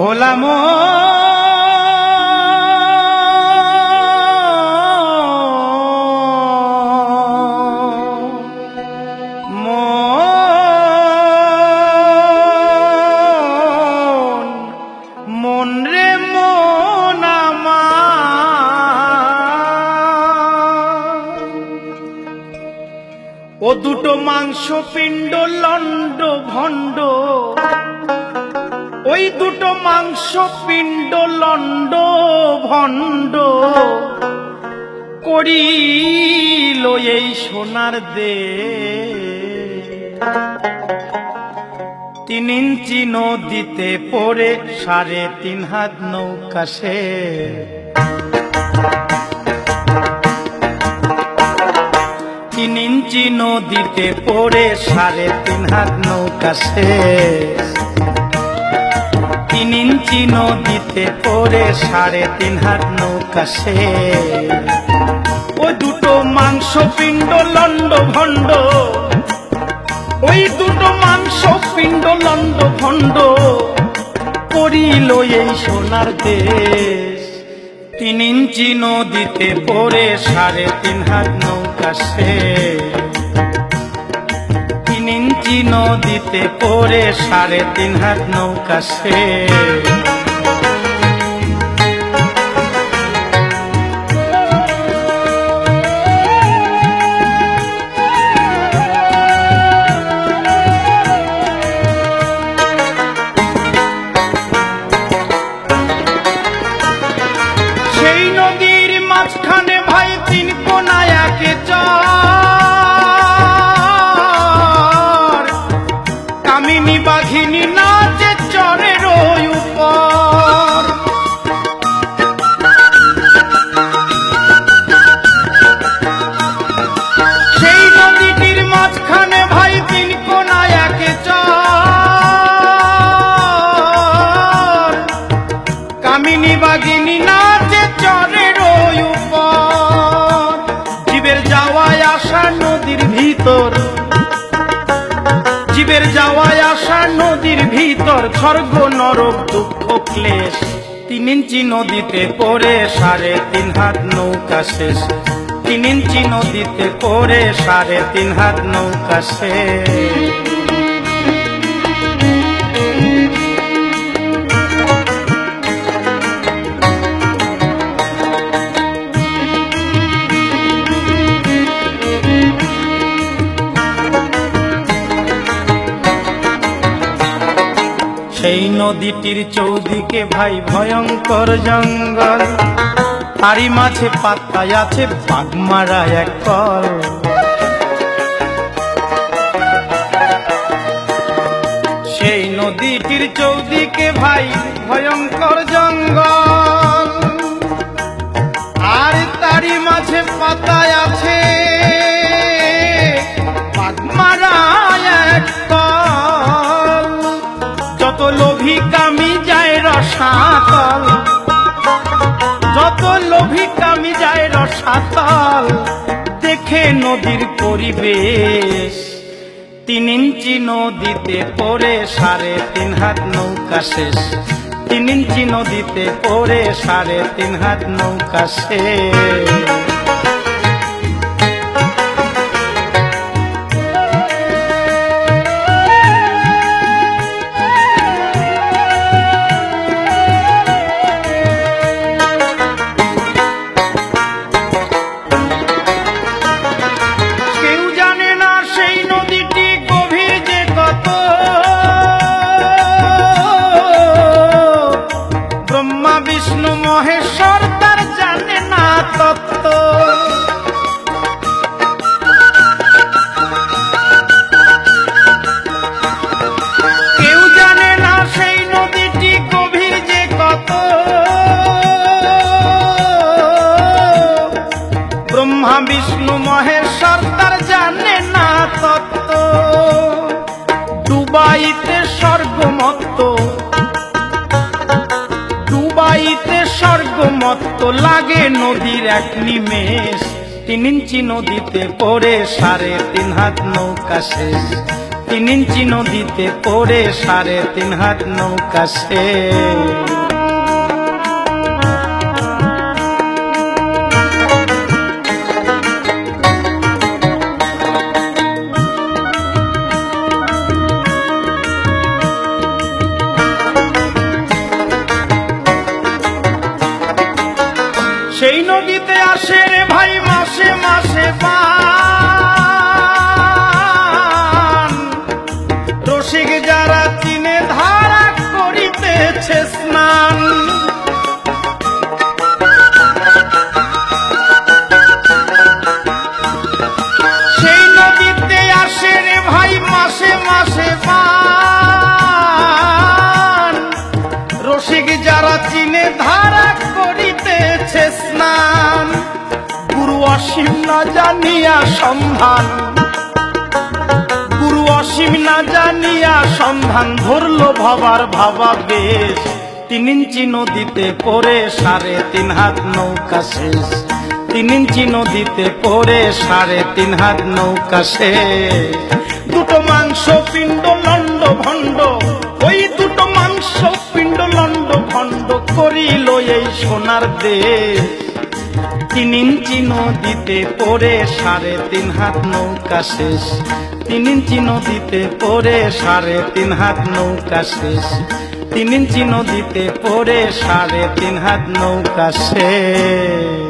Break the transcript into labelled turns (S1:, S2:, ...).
S1: ভোলা মো মন ও দুটো মাংস পিণ্ড লন্ড ভণ্ড। ওই দুটো মাংস পিণ্ড লন্ড ভণ্ড। করিল এই সোনার দে। তিন ইঞ্চি নদীতে পড়ে সাড়ে তিন হাত নৌকা সে। তিন ইঞ্চি নদীতে পড়ে সাড়ে তিন হাত নৌকা শেষ তিন ইঞ্চি নদীতে পড়ে সাড়ে তিন হাত নৌকা শেষ ও দুটো মাংস পিণ্ড লন্ড ভণ্ড। ওই দুটো মাংস পিণ্ড লন্ড ভণ্ড। করিল এই সোনার দেশ। তিন ইঞ্চি নদীতে পড়ে সাড়ে তিন হাত নৌকা সে। নদীতে পড়ে সাড়ে তিন হাত নৌকা সে। ভিতর স্বর্গ নরক দুঃখ ক্লেশ। তিন ইঞ্চি নদীতে পড়ে সাড়ে তিন হাত নৌকা শেষ। তিন ইঞ্চি নদীতে পড়ে সাড়ে তিন হাত নৌকা শেষ। সেই নদীটির চৌদিকে ভাই ভয়ঙ্কর জঙ্গল। তারই মাঝে পাতায় আছে বাগমারা এক কল। সেই নদীটির চৌদিকে ভাই ভয়ঙ্কর জঙ্গল। আর তারই মাঝে পাতায় আছে যায় দেখে নদীর পরিবেশ। তিন ইঞ্চি নদীতে পরে সাড়ে তিন হাত নৌকা শেষ। তিন ইঞ্চি নদীতে পরে সাড়ে তিন হাত নৌকা শেষ। বিষ্ণু মহেশ্বর তার জানে না তত্ত্ব। কেউ জানে না সেই নদীটি গভীর যে কত। ব্রহ্মা, বিষ্ণু, মহেশ্বর তার জানে না তত্ত্ব। দুবাইতে স্বর্গমত্ত স্বর্গমত্ত লাগে নদীর এক নিমেষ। তিন ইঞ্চি নদীতে পড়ে সাড়ে তিন হাত নৌকা শেষ। তিন ইঞ্চি নদীতে পড়ে সাড়ে তিন হাত নৌকা সে নদীতে অসীম না জানিয়া সন্ধান। গুরু অসীম না জানিয়া সন্ধান ধরলো ভাবার ভাবা বেশ তিন ইঞ্চি নদীতে পড়ে সাড়ে তিন হাত নৌকা শেষ। তিন ইঞ্চি নদীতে পড়ে সাড়ে তিন হাত নৌকা শেষ। দুটো মাংস পিণ্ড লন্ড ভণ্ড, ওই দুটো মাংস পিণ্ড লন্ড ভণ্ড করিল এই সোনার দেশ। তিন ইঞ্চি নদীতে পড়ে সাড়ে তিন হাত নৌকা শেষ। তিন ইঞ্চি নদীতে পড়ে সাড়ে তিন হাত নৌকা শেষ। তিন ইঞ্চি নদীতে পড়ে সাড়ে তিন হাত নৌকা শেষ।